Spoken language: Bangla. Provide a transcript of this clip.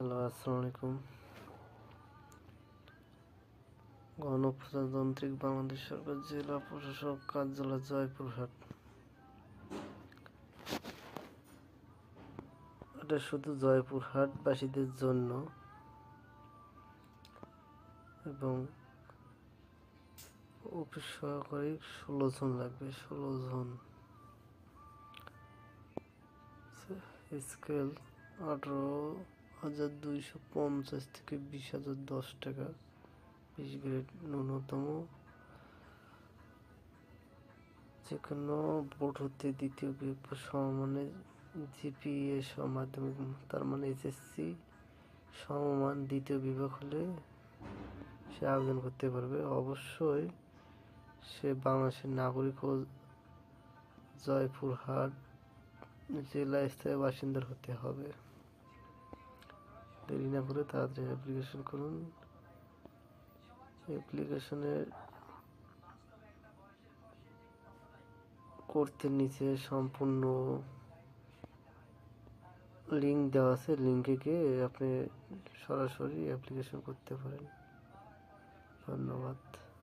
হ্যালো, আসসালামু গণপ্রজাতান্ত্রিক বাংলাদেশ সরকার জেলা প্রশাসক কার্যালয় জয়পুরহাট। এটা শুধু জয়পুরহাটবাসীদের জন্য এবং অফিস সহকারী ষোলো জন লাগবে, ষোলো জন। স্কেল আঠারো হাজার দুইশো পঞ্চাশ থেকে বিশ হাজার দশ টাকা। বিশ গ্রেড ন্যূনতম। যে কোনো বোর্ড হতে দ্বিতীয় বিভাগ সমমানের জিপিএ মাধ্যমিক, তার মানে এসএসসি সমমান দ্বিতীয় বিভাগ হলে সে আবেদন করতে পারবে। অবশ্যই সে বাংলাদেশের নাগরিক ও জয়পুরহাট জেলা স্থায়ী বাসিন্দার হতে হবে। দেরি না করে তাড়াতাড়ি অ্যাপ্লিকেশন করুন অ্যাপ্লিকেশনের করতে নিচে সম্পূর্ণ লিঙ্ক দেওয়া আছে। লিঙ্কে গিয়ে আপনি সরাসরি অ্যাপ্লিকেশন করতে পারেন। ধন্যবাদ।